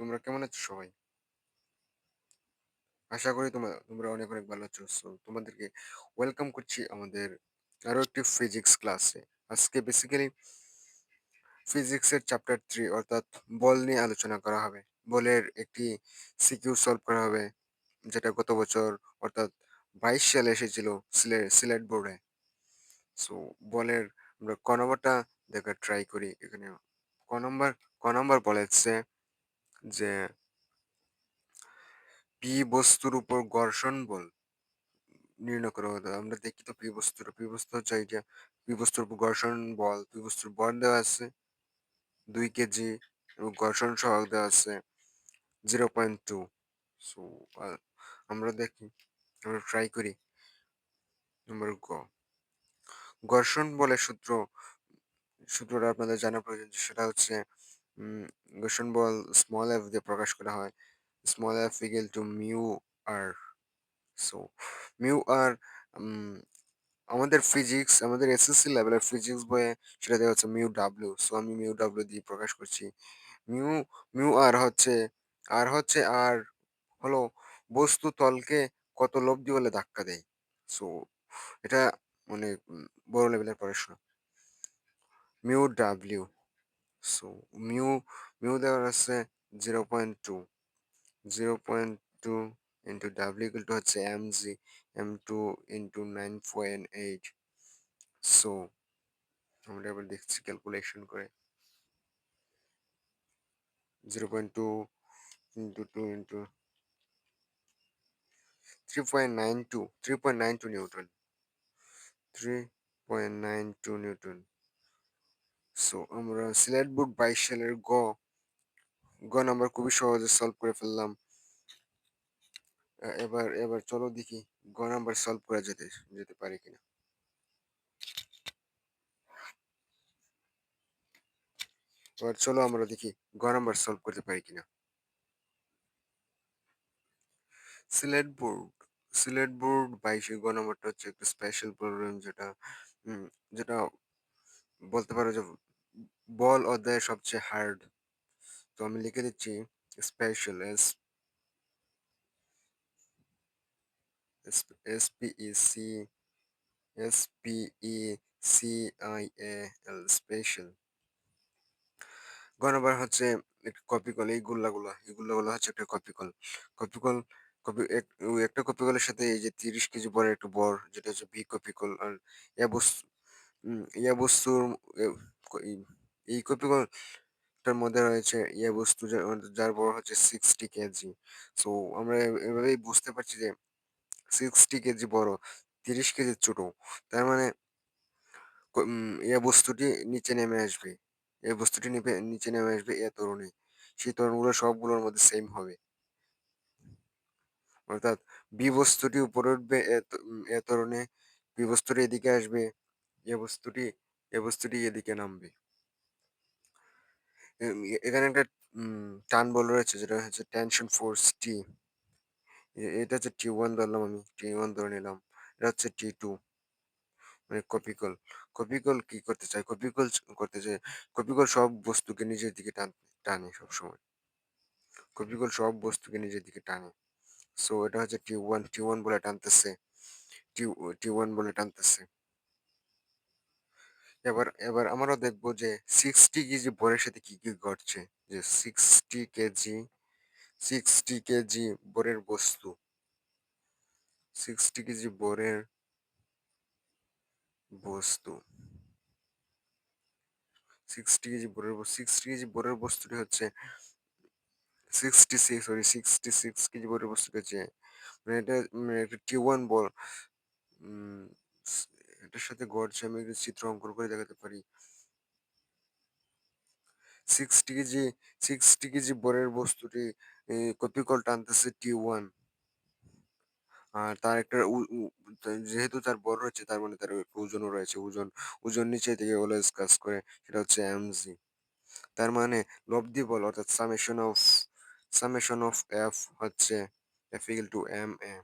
তোমরা কেমন আছো সবাই? আশা করি তোমরা তোমরা অনেক, অনেক ভালো আছো। সো তোমাদেরকে ওয়েলকাম করছি আমাদের আরও একটি ফিজিক্স ক্লাসে। আজকে বেসিক্যালি ফিজিক্সের চ্যাপ্টার 3 অর্থাৎ বল নিয়ে আলোচনা করা হবে। বলের একটি সিকিউ সলভ করা হবে যেটা গত বছর অর্থাৎ ২২ সালে এসেছিল সিলে সিলেট বোর্ডে। সো বলের আমরা ক নম্বরটা দেখার ট্রাই করি এখানে। ক নম্বর ক নম্বর বলেছে যে পি বস্তুর উপর ঘর্ষণ বল নির্ণয় করা হতো। আমরা দেখি তো পি বস্তুটা। পি বস্তু হচ্ছে এইটা। পি বস্তুর উপর ঘর্ষণ বল, পি বস্তুর বল দেওয়া আছে দুই কেজি এবং ঘর্ষণ সহগ দেওয়া আছে 0.2 সো আমরা দেখি, আমরা ট্রাই করি। নম্বর গ। ঘর্ষণ বলের সূত্র সূত্রটা আপনাদের জানা প্রয়োজন যে সেটা হচ্ছে উম বল স্মল f দিয়ে প্রকাশ করা হয়। Small f equal to mu r. So mu r আমাদের ফিজিক্স আমাদের এসএসসি লেভেলের ফিজিক্স বইয়ে সেটা দেওয়া হচ্ছে মিউ ডাব্লিউ। সো আমি মিউ ডাব্লিউ দিয়ে প্রকাশ করছি। মিউ মিউ আর হচ্ছে আর হচ্ছে আর হলো বস্তু তলকে কত লব্ধি বলে ধাক্কা দেয়। সো এটা মানে বড় লেভেলের পড়াশোনা। Mu W. So mu mu দেওয়া আছে 0.2 0.2 ইন্টু ডাব্লিউ ইকুয়াল টু হচ্ছে mg m2 ইন্টু 9.8 সো আমরা এবার দেখছি ক্যালকুলেশন করে। 0.2 into 2 into 3.92 3.92 newton 3.92 newton so আমরা সিলেট বোর্ড 22 সালের গ গ নাম্বার খুবই সহজে সলভ করে ফেললাম। এবার এবার চলো দেখি গ নাম্বার সলভ করা যেতে যেতে পারে কিনা। এবার চলো আমরা দেখি গ নাম্বার সলভ করতে পারি কিনা। সিলেট বোর্ড সিলেট বোর্ড বাইশে গ নাম্বারটা হচ্ছে একটা স্পেশাল প্রবলেম যেটা যেটা বলতে পারো যে বল অধ্যায়ের সবচেয়ে হার্ড তো আমি লিখে দিচ্ছি special S S P E C S P C I A L special গ নাম্বার হচ্ছে কপি কল এই গুল্লাগুলো এই গুল্লাগুলো হচ্ছে একটা কপি কল কপি কল কপি একটা কপি কলের সাথে এই যে তিরিশ কেজি বড় একটা বর, যেটা হচ্ছে ভি কপি কল আর ইয়া বস্তু ইয়া বস্তুর এই- এই কপি কলটার মধ্যে রয়েছে ইয়া বস্তু যার বর হচ্ছে সিক্সটি কেজি। সো আমরা এভাবেই বুঝতে পারছি যে সিক্সটি কেজি বড়, তিরিশ কেজি ছোট। তার মানে ইয়া বস্তুটি নিচে নেমে আসবে। এই বস্তুটি নিচে নিচে নেমে আসবে এ তরণে। সেই তরণগুলো সবগুলোর মধ্যে সেম হবে। অর্থাৎ বি বস্তুটি উপরে উঠবে এ তরণে। বি বস্তুটি এদিকে আসবে, এ বস্তুটি এ বস্তুটি এদিকে নামবে। এখানে একটা টান বল রয়েছে যেটা হচ্ছে টেনশন ফোর্স টি এটা হচ্ছে টি ওয়ান ধরলাম আমি টি ওয়ান ধরে নিলাম। এটা হচ্ছে টি টু মানে কপিকল। কপিকল কি করতে চায়? কপিকল করতে চায়, কপিকল সব বস্তুকে নিজের দিকে টান, টানে সবসময়। কপিকল সব বস্তুকে নিজের দিকে টানে। সো এটা হচ্ছে টি ওয়ান টি ওয়ান বলে টানতেছে। টি ওয়ান বলে টানতেছে। এবার এবার আমরাও দেখব যে সিক্সটি কেজি ভরের সাথে কি কি ঘটছে। যে সিক্সটি কেজি সিক্সটি কেজি ভরের বস্তু। সিক্সটি কেজি ভরের বস্তু। সিক্সটি কেজি ভরের সিক্সটি কেজি ভরের বস্তুটি হচ্ছে sixty six sorry sixty six kg ভরের বস্তুটি হচ্ছে মানে এটা মানে একটা টি ওয়ান বল এটার সাথে ঘটছে আমি একটা চিত্র অঙ্কন করে দেখাতে পারি। সিক্সটি কেজি সিক্সটি কেজি ভরের বস্তুটি কপিকল টানতেছে টি ওয়ান আর তার একটা যেহেতু তার বড় রয়েছে, তার মানে তার ওজনও রয়েছে। ওজন ওজন নিচে থেকে অলওয়েজ কাজ করে, সেটা হচ্ছে এমজি তার মানে লব্ধি বল, অর্থাৎ summation of summation of F হচ্ছে F equal to M A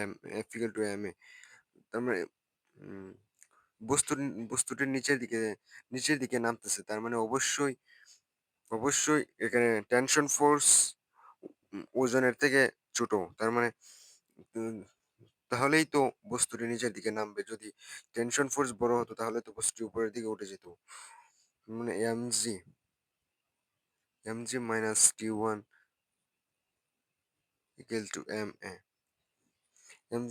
M F to M A um, বস্তুর বস্তুটির নিচের দিকে নিচের দিকে নামতেছে। তার মানে অবশ্যই অবশ্যই এখানে টেনশন ফোর্স ওজনের থেকে ছোট। তার মানে তাহলেই তো বস্তুটি নিচের দিকে নামবে। যদি টেনশন ফোর্স বড় হতো তাহলে তো বস্তুটি উপরের দিকে উঠে যেত। মানে M G M G minus T one equal to M A M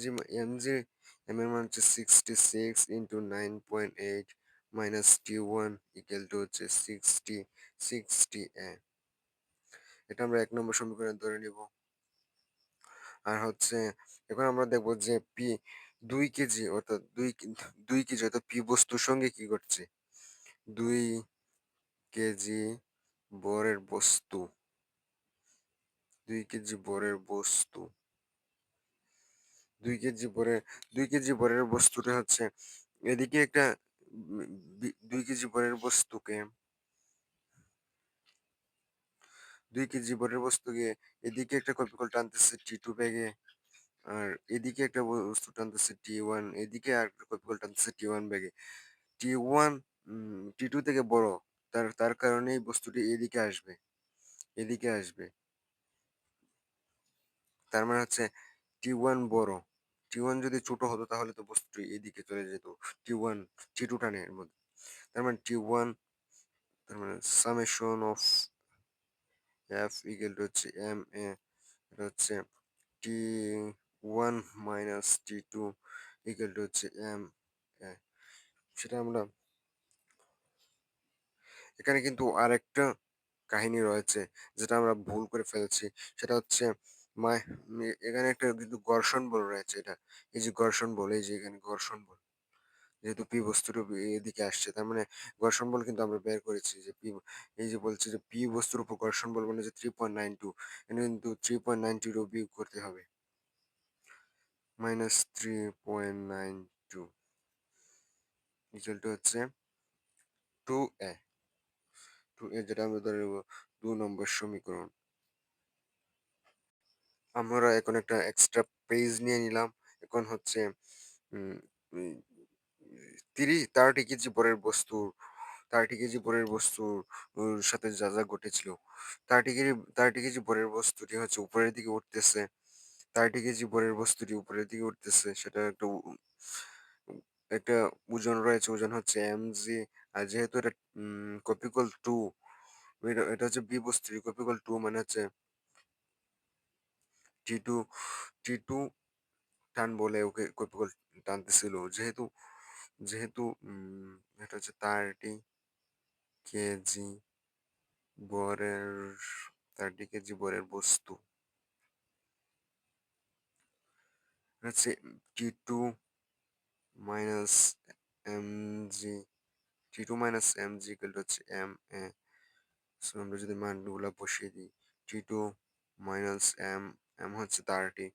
G M হচ্ছে sixty six into nine point eight minus T one equal to হচ্ছে সিক্সটি সিক্সটি এ এটা আমরা এক নম্বর সমীকরণ ধরে নিব। আর হচ্ছে, এখন আমরা দেখব যে পি দুই কেজি অর্থাৎ দুই দুই কেজি অর্থাৎ পি বস্তুর সঙ্গে কি ঘটছে? দুই কেজি বরের বস্তু। দুই কেজি বরের বস্তু। দুই কেজি বরের দুই কেজি বরের বস্তুটা হচ্ছে এদিকে একটা দুই কেজি বরের বস্তুকে, দুই কেজি বরের বস্তুকে এদিকে একটা কপিকল টানতেছে টি টু ব্যাগে আর এদিকে একটা বস্তু টানতেছে টি ওয়ান এদিকে আর একটা কপিকল টানতেছে টি ওয়ান ব্যাগে টি ওয়ান টি টু থেকে বড়, তার তার কারণেই বস্তুটি এদিকে আসবে এদিকে আসবে। তার মানে হচ্ছে টি ওয়ান বড়। টি ওয়ান যদি ছোট হতো তাহলে তো বস্তুটি এদিকে চলে যেত টি ওয়ান টি টু টানে এর মধ্যে। তার মানে টি ওয়ান তার মানে summation of F equal to হচ্ছে এম এ এটা হচ্ছে T one minus T two equal to হচ্ছে এম এ সেটা আমরা, এখানে কিন্তু আরেকটা কাহিনী রয়েছে যেটা আমরা ভুল করে ফেলছি, সেটা হচ্ছে মায় এখানে একটা কিন্তু ঘর্ষণ বল রয়েছে এটা। এই যে ঘর্ষণ বল, এই যে এখানে ঘর্ষণ বল। যেহেতু পি বস্তুর এদিকে আসছে, তার মানে ঘর্ষণ বল কিন্তু আমরা বের করেছি যে পি এই যে বলছে যে পি বস্তুর উপর ঘর্ষণ বল মানে যে থ্রি পয়েন্ট নাইন টু এখানে কিন্তু থ্রি পয়েন্ট নাইন টু বিয়োগ করতে হবে। Minus three point nine two result হচ্ছে টু এ টু এ যেটা আমরা ধরে নেব, দু নম্বর সমীকরণ। আমরা এখন একটা এক্সট্রা পেজ নিয়ে নিলাম। এখন হচ্ছে তিরিশ থার্টি কেজি বরের বস্তু থার্টি কেজি বরের বস্তুর সাথে যা যা ঘটেছিল। থার্টি কেজি থার্টি কেজি বরের বস্তুটি হচ্ছে উপরের দিকে উঠতেছে। থার্টি কেজি বরের বস্তুটি উপরের দিকে উঠতেছে। সেটা একটা উ- একটা ওজন রয়েছে। ওজন হচ্ছে জি আর যেহেতু এটা কপিকল টু এটা হচ্ছে বি বস্তু কপিকল টু মানে হচ্ছে টি টু টি টু টান বলে ওকে কপিকল টানতেছিল। যেহেতু যেহেতু উম, এটা হচ্ছে থার্টি কেজি বরের থার্টি কেজি বরের বস্তু। হচ্ছে T two minus M G T two minus M G হচ্ছে এম এ আমরা যদি মানগুলো বসিয়ে দিই T two minus M M হচ্ছে thirty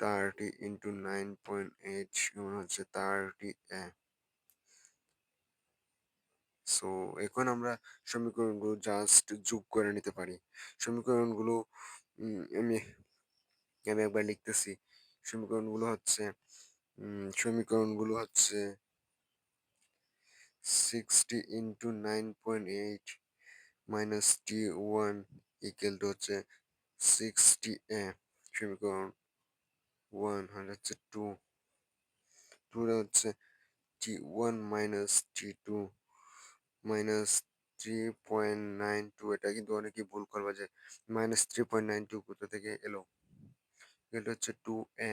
thirty into nine point eight হচ্ছে থার্টি এ সো এখন আমরা সমীকরণগুলো জাস্ট যোগ করে নিতে পারি। সমীকরণগুলো আমি আমি একবার লিখতেছি। সমীকরণগুলো হচ্ছে সমীকরণগুলো হচ্ছে sixty into nine point eight minus T one equal to হচ্ছে সিক্সটি এ সমীকরণ ওয়ান হচ্ছে টু টু হচ্ছে T one minus T minus three point nine two এটা কিন্তু অনেকেই ভুল করবে যে minus three point nine two কোথা থেকে এলো? এটা হচ্ছে টু এ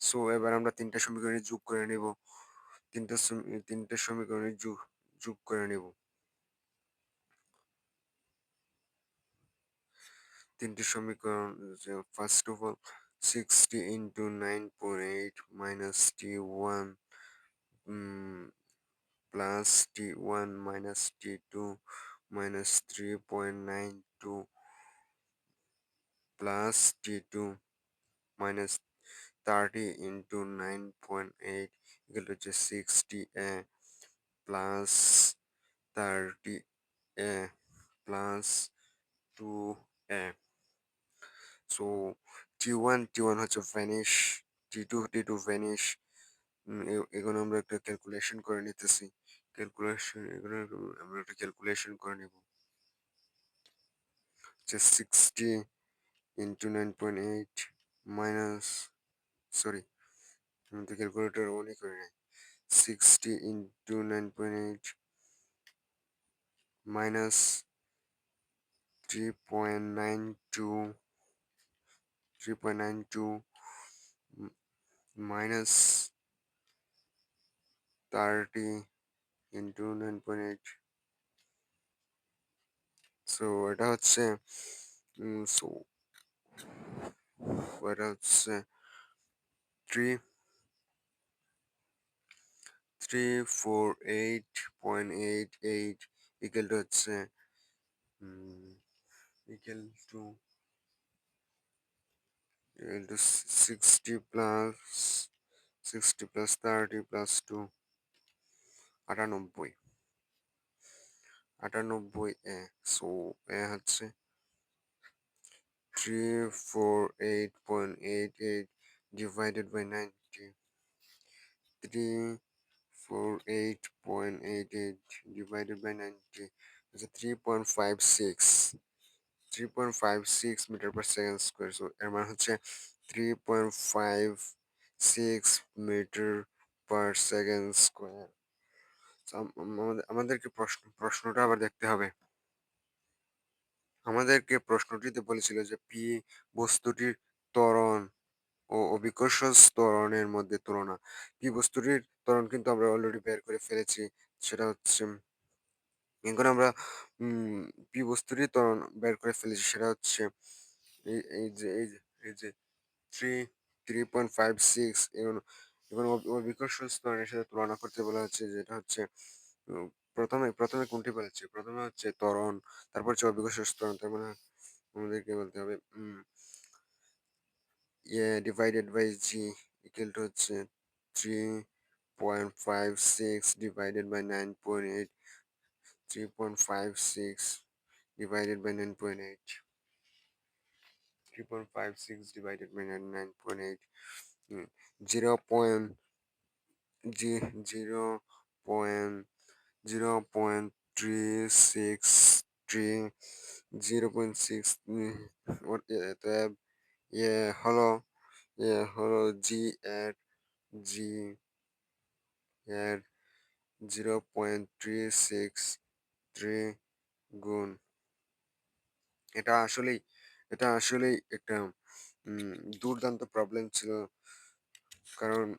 সো এবার আমরা তিনটা সমীকরণে যোগ করে নেব। তিনটা তিনটা সমীকরণে যোগ যোগ করে নেব। তিনটি সমীকরণ first of all sixty into nine point eight minus T one plus T one minus T two minus three point nine two plus T two minus thirty into nine point eight এগুলো হচ্ছে sixty A plus thirty A plus two A so T one T one হচ্ছে vanish T two T two vanish এখন আমরা একটা calculation করে নিতেছি। Calculation এগুলো আমরা একটা ক্যালকুলেশন করে নেব। যে sixty into nine point eight minus sorry আমি তো ক্যালকুলেটর অনই করি নাই। Sixty into nine point eight minus three point nine two three point nine two minus thirty into nine point eight so এটা হচ্ছে সো এটা হচ্ছে three three four eight point eight eight equal to হচ্ছে equal to equal to 60 plus 60 plus 30 plus 2 আটানব্বই আটানব্বই এ so A হচ্ছে three four eight point eight eight divided by ninety three four eight point eight eight divided by ninety হচ্ছে three point five six three point five six metre per second square so এর মানে হচ্ছে three point five six metre per second square আমাদেরকে প্রশ্ন, প্রশ্নটা আবার দেখতে হবে। আমাদেরকে প্রশ্নটিতে বলেছিল যে পি বস্তুটির ত্বরণ ও অভিকর্ষ ত্বরণের মধ্যে তুলনা। পি বস্তুটির ত্বরণ কিন্তু আমরা অলরেডি বের করে ফেলেছি, সেটা হচ্ছে এখন আমরা পি বস্তুটির ত্বরণ বের করে ফেলেছি সেটা হচ্ছে, এই এই যে এই যে এই যে three three point five six এবং এবং অভিকর্ষ স্তরের সাথে তুলনা করতে বলা হচ্ছে যেটা হচ্ছে প্রথমে প্রথমে কোনটি বলেছে? প্রথমে হচ্ছে ত্বরণ, তারপর হচ্ছে অভিকর্ষ স্তরণ, তার মানে আমাদেরকে বলতে হবে ইয়ে divided by G equal to হচ্ছে three point five six divided by nine point eight 3.56 divided by 9.8 3.56 divided by 9.8 hmm. 0, point, g, 0, point, 0 0.363 0.6 hmm, what yeah, yeah hello yeah hello g at g at 0.36 point three six three গুণ এটা আসলেই এটা আসলেই একটা দুর্দান্ত problem ছিল। কারণ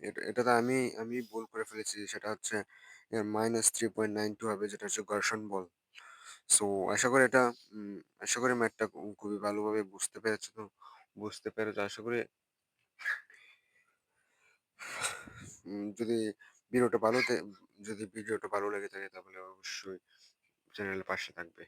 এটা, এটাতে আমি আমি ভুল করে ফেলেছি। সেটা হচ্ছে minus three point nine two হবে, যেটা হচ্ছে ঘর্ষণ বল। সো আশা করি এটা আশা করি ম্যাথটা খুবই ভালোভাবে বুঝতে পেরেছ তো? বুঝতে পেরেছ? আশা করি যদি ভিডিওটা ভালো তে- যদি ভিডিওটা ভালো লেগে থাকে তাহলে অবশ্যই চ্যানেলের পাশে থাকবে।